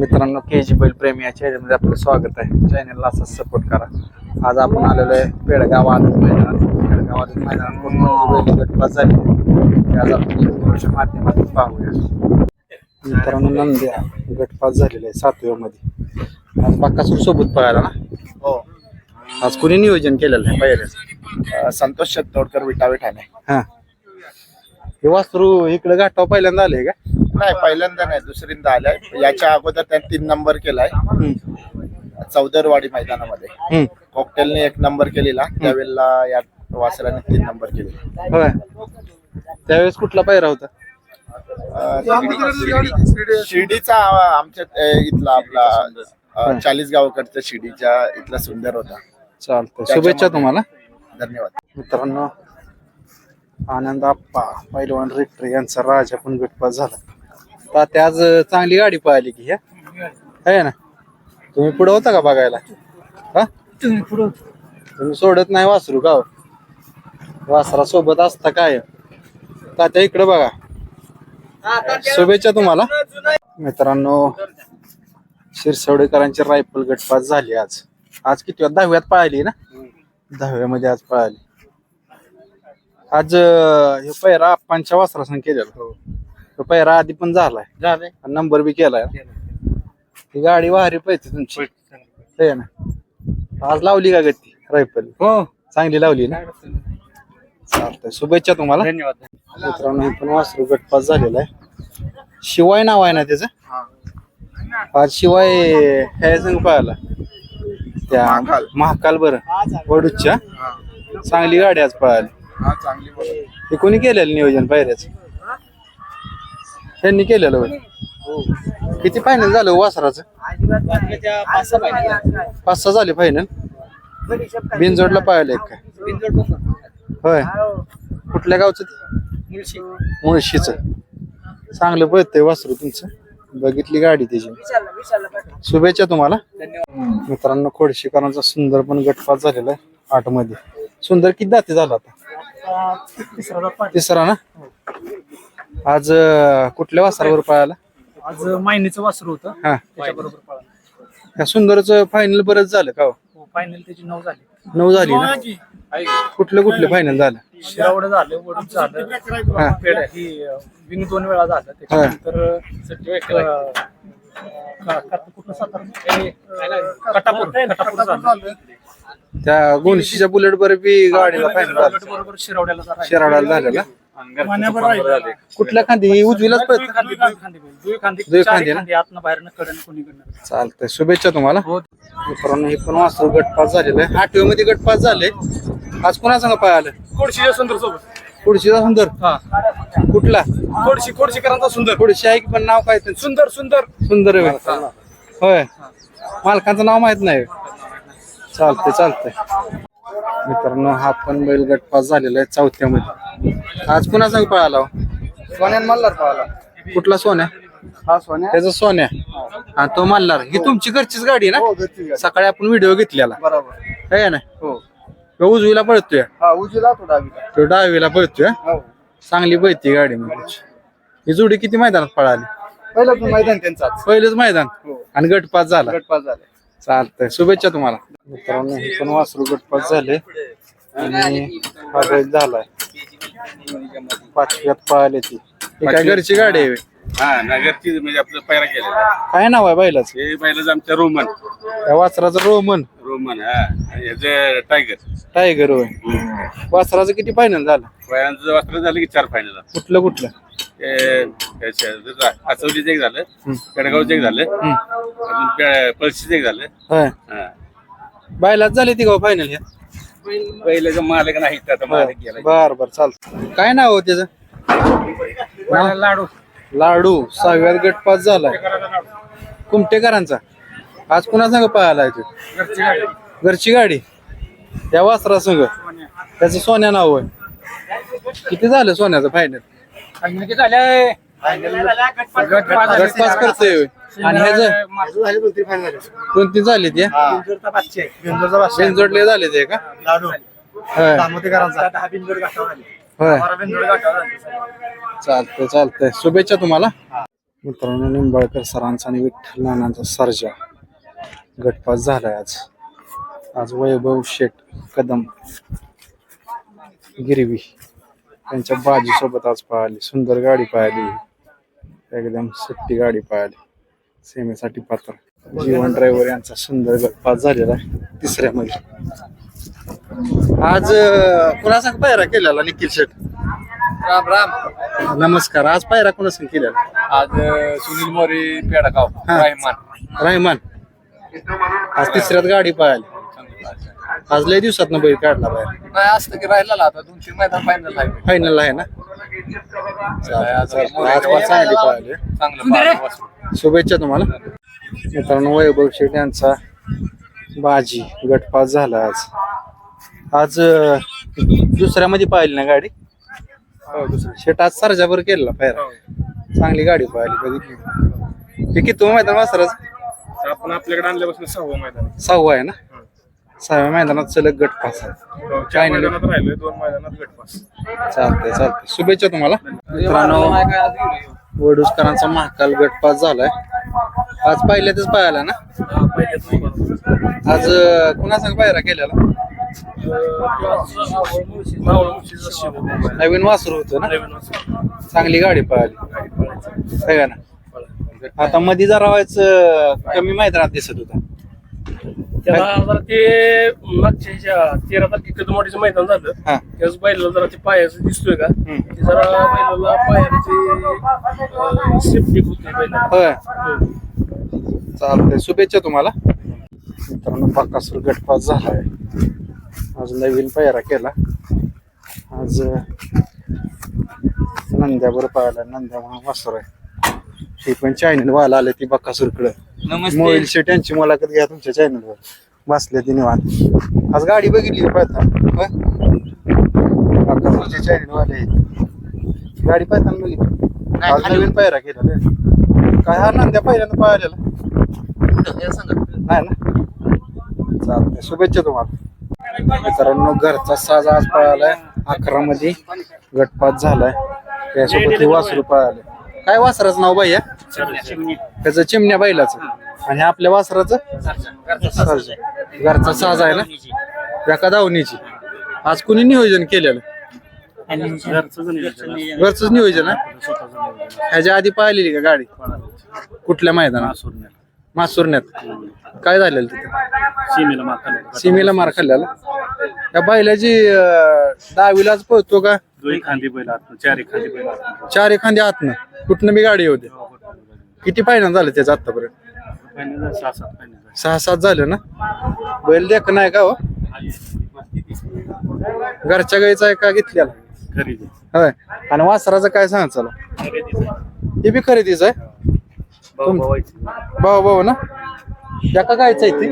मित्रांनो के जी बैल प्रेमी या चॅनलमध्ये आपलं स्वागत आहे. चॅनलला असंच सपोर्ट करा. आज आपण आलेलो आहे पेडगाव आदत मैदानात. पेडगाव आदत मैदानात कोणकोणती बैल गटपास झाली? आज आपण व्हिडिओच्या माध्यमातून पाहूया. मित्रांनो नंद्या गटपास झालेला आहे सातव्यामध्ये. आज बाकासूर सोबत पळाला ना? हो. आज कुणी नियोजन केलेलं आहे पहिल्याच संतोष शतोडकर विटावे ठाणे. हां. हे वासरू इकडे घाटाव पहिल्यांदा आले का? नाही पहिल्यांदा नाही दुसऱ्यांदा आलाय. याच्या अगोदर त्यांनी तीन नंबर केलाय. चौदरवाडी मैदानामध्ये. कॉकटेलने एक नंबर केलेला. त्यावेळेला या वासराने तीन नंबर केले. होय. त्यावेळेस कुठला पायरा होता? शिर्डीचा आमच्या इथला आपला चाळीस गावाकडचा शिर्डीच्या इथला सुंदर होता. चालतंय. शुभेच्छा तुम्हाला. धन्यवाद. मित्रांनो आनंद आप्पा पैलवान रेट्रे यांचा राजा पण गटपास झाला. तात्या आज चांगली गाडी पाहिली की ह्या आहे ना? तुम्ही पुढे होता का बघायला? हा? तुम्ही सोडत नाही वासरू का हो? वासरा सोबत असता काय? तात्या इकडे बघा. शुभेच्छा तुम्हाला. मित्रांनो शिरसवडेकरांची रायफल गटपास झाली आज. आज किती? दहाव्यात पळाली ना? दहाव्यामध्ये आज पळाली. आज हे पैरा आप्पांच्या वासरासन केलेला. पैरा आधी पण झालाय. आणि नंबर बी केलाय. ही गाडी वाहरी पाहिजे तुमची. है ना. आज लावली का गती? रायफल? हो. चांगली लावली ना? चालतंय. शुभेच्छा तुम्हाला. धन्यवाद. मित्रांनो हे पण वासरू गटपास झालेला आहे. शिवाय नाव आहे ना त्याचं? आज शिवाय हे संघ पाहिला त्या महाकाल. महाकाल बरं. वडूच्या चांगली गाडी आज पळाली. हा चांगली बोल. हे कोणी केलेलं नियोजन पायऱ्याच? त्यांनी केलेलं होय. किती फायनल झालं हो वासराचं? पाच सहा झाले. फायनल बिनजोडला पाहिलं एक काय? होय. कुठल्या गावचं ते? मुळशीच. चांगलं पळतंय वासरू तुमचं. बघितली गाडी त्याची. शुभेच्छा तुम्हाला. मित्रांनो खोडशीकरांचा सुंदर पण गटपात झालेला आहे आठमध्ये सुंदर किती दाते झाला आता? तिसरा ना? आज अं, कुठल्या वासरावर पळाला? आज मायनीचं वासरू होतं. हा. त्याच्याबरोबर पळाला. या सुंदरच फायनल बरंच झालं का हो? फायनल त्याची नऊ झाली. नऊ झाली ना? कुठलं कुठलं फायनल झालं? शिरावड झालं वडून झालं. हा. पेड ही दोन वेळा झालं. त्याच्यानंतर अं, का- का- कुठलं सातारा? ए, कटापूर. कटापूर झालं. त्या गोनशीच्या बुलेट बर बी गाडीला फायनल झालं. बरोबर शिरावड्याला झाला. शिराडाला झालेला कुठल्या खांदी? उजवीलाच पळत खांदी दुई खांदी बैल. दुई खांदी. दुई चारी खांदी ना? खांदी आतनं बाहेरनं कडनं कोणीकडनं चालतंय. शुभेच्छा तुम्हाला. हो. मित्रांनो हे पण वासरू गटपास झालेलं आहे. आठव्या मध्ये गटपास झाले. आज कोणा सांग पाहिलं कोडशी सुंदर सोबत. पुढची सुंदर. हा. कुठला? कोडशी कोडशीकरांचा सुंदर. पुढची आहे की पण नाव काय? सुंदर सुंदर. सुंदर आहे होय. होय. मालकाचं नाव माहीत नाही. चालतंय चालतंय. मित्रांनो हा पण बैल गटपास झालेला आहे चौथ्यामध्ये. आज कुणा सांग पळाला हो? सोन्यान मल्हार पळाला. कुठला सोन्या? हा सोन्या. त्याचा सोन्या. हा तो मल्हार. ही तुमची घरचीच गाडी आहे हो ना घरची गाडी. सकाळी आपण व्हिडिओ घेतलेला. बरोबर. आहे ना हो. तो उजवीला पळतोय. हा उजवीला तो डावीला. तो डावीला पळतोय. हो. चांगली पळती गाडी म्हणजे ही जोडी किती मैदानात पळाली? पहिलं पण मैदान त्यांचाच पहिलेच मैदान. हो. आणि गटपास झाला. गटपास झाले. चालतंय. शुभेच्छा तुम्हाला. मित्रांनो हे पण वासरू गटपास झाले. आणि हा बैल झालाय. पाचव्यात पळाली ती. ही काय घरची गाडी आहे? होय? हा नगरची म्हणजे आपलं पैरा केलेला. काय नाव आहे बैलाच? हे पहिलंच आमच्या रोमन. त्या वासराचं रोमन. रोमन हा. आणि याचं टायगर टायगर होय. वासराचं किती फायनल झालं? वयांचं वस्त्र झालं की चार फायनल कुठलं कुठलं? आचवलीचं एक झालं. पेडगावचं एक झालं. हम्म. अजून पळशीचं एक झालं. होय. हा. बायलाच झाली ती गाव फायनल ह्या? पहिल्याचं मालक नाही आता मालक गेला. बर बर चालत काय नाव हो त्याचं? लाडू. लाडू सहाव्यात गटपास झालाय. कुमटेकरांचा आज कुणा संग पाहायला तू? घरची गाडी. त्या वासरा संघ त्याचं सोन्या नाव आहे. किती झालं सोन्याचं फायनल गटपास करतोय. आणि ह्याच झाले ते? झाले ते का? होय. होय. चालतंय चालतंय. शुभेच्छा तुम्हाला. मित्रांनो निंबाळकर सरांचा आणि विठ्ठल नानांचा सर्जा. गटपास झालाय आज. आज वैभव शेठ कदम गिरवी त्यांच्या बाजी सोबत आज पळाली. सुंदर गाडी पळाली. एकदम सुट्टी गाडी पळाली सेमेसाठी पात्र. जीवन ड्रायव्हर यांचा सुंदर गटपास झालेला आहे. तिसऱ्या मध्ये आज अं, कुणासंग पायरा केलेला निखिल शेठ? राम राम. नमस्कार. आज पायरा कुणासंग केलेला? आज सुनील मोरे पेडगाव. रायमान. रायमान. आज तिसऱ्यात गाडी पळाली आज लय दिवसात बैल काढला बाहेर. नाही असतं की राहिला ना आता. दोन तीन मैदान फायनल आहे. फायनल आहे ना? शुभेच्छा तुम्हाला. मित्रांनो वैभव शेठ यांचा बाजी गटपास झाला आज. आज दुसऱ्यामध्ये पाहिली ना गाडी? हो. शेट आज सरजावर केला पायरा. चांगली गाडी पाहिली बघितली. हे किती मैदान वासराच? आपण आपल्याकडे आणल्यापासून सहावं मैदान सहावा आहे ना? सहाव्या मैदानात सलग गटपास आहे. हो, चार मैदानात राहिलोय दोन मैदानात गटपास चालतंय चालतंय. शुभेच्छा तुम्हाला. मित्रांनो वडूसकरांचा महाकाल गटपास झालाय. आज पहिल्यातच पाहायला ना? आज कुणासंग पायरा केलेला? नवीन वासरू होतं ना? चांगली गाडी पळाली. है का ना आता मध्ये जरा व्हायचं कमी मैदानात दिसत होता. त्याला जरा ते मागच्या ह्याच्या तेरा तारखे कदमवाडीचं मैदान झालं. हा. त्याच बैलाला जरा ते पायाचं दिसतोय का? हम्म. ते जरा बैलाला पायाची सेफ्टी होते बैलाला. होय. चालतंय. शुभेच्छा तुम्हाला. मित्रांनो बाकासूर गटपास झालाय. आज नवीन पायरा केला. आज अं, नंद्यावर पाहिला नंद्या म्हणून वासर आहे ती पण चॅनल वाला आले ती बक्कासूरकडे मोबाईल शेट यांची मुलाखत घ्या तुमच्या चॅनलवर बसले ती निवांत आज गाडी बघितली पाहता. चॅनल वाले. गाडी पाहताना बघितली. आज नवीन पायरा केला काय हा नंद्या पहिल्यांदा पाहिलेला नाही ना? चालतंय. शुभेच्छा तुम्हाला. मित्रांनो घरचा साज आज पळालाय. अकरा मध्ये गटपात झालाय. त्यासोबत हे वासरू पळाले. काय वासराचं नाव बाई त्याचं चिमण्या बैलाचं. आणि आपल्या वासराचं. घरचा साज आहे ना? एका दावणीची. आज कुणी नियोजन केलेलं? घरच नियोजन आहे ह्याच्या आधी पाहिलेली का गाडी? कुठल्या मैदानात? मासुरण्यात. काय झालेलं तिथे? सीमेला मार खाल्ल्याला त्या बैलाची दहावीलाच पळतो का? बैल चार खांदी बैल चार एखादी आतनं. कुठनं बी गाडी होते किती फायनल झालं त्याचं आतापर्यंत? सहा सात महिने सहा सात झालं ना? बैल देख नाही का हो? घरच्या गाईचा आहे का खरेदी. होय. आणि वासराचं काय सांग चला? हे बी खरेदीच आहे? भाऊ भाऊ ना? एका गायचं आहे ती?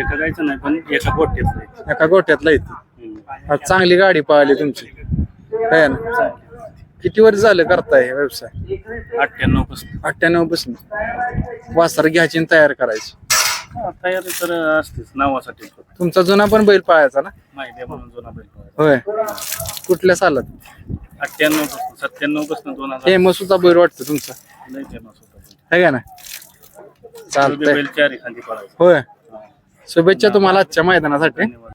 एका गायचं नाही पण एका गोट्यात एका गोट्यातला येते चांगली गाडी पाहिली तुमची. काय ना किती वर्ष झालं करताय हे व्यवसाय? अठ्ठ्याण्णवपासून. अठ्ठ्याण्णवपासून. वासर घ्यायची आणि तयार करायची. तयारी तर असतेच नावासाठी. तुमचा जुना पण बैल पाहायचा ना? माहिती आहे म्हणून जुना बैल होय. कुठल्या सालात? अठ्ठ्याण्णवपासून सत्त्याण्णवपासून दोन हजार. हे मसूचा बैल वाटतं तुमचा? लय फेमस होता है का ना? चालतंय. बैल चार खांदी पळायचा. होय. शुभेच्छा तुम्हाला आजच्या मैदानासाठी.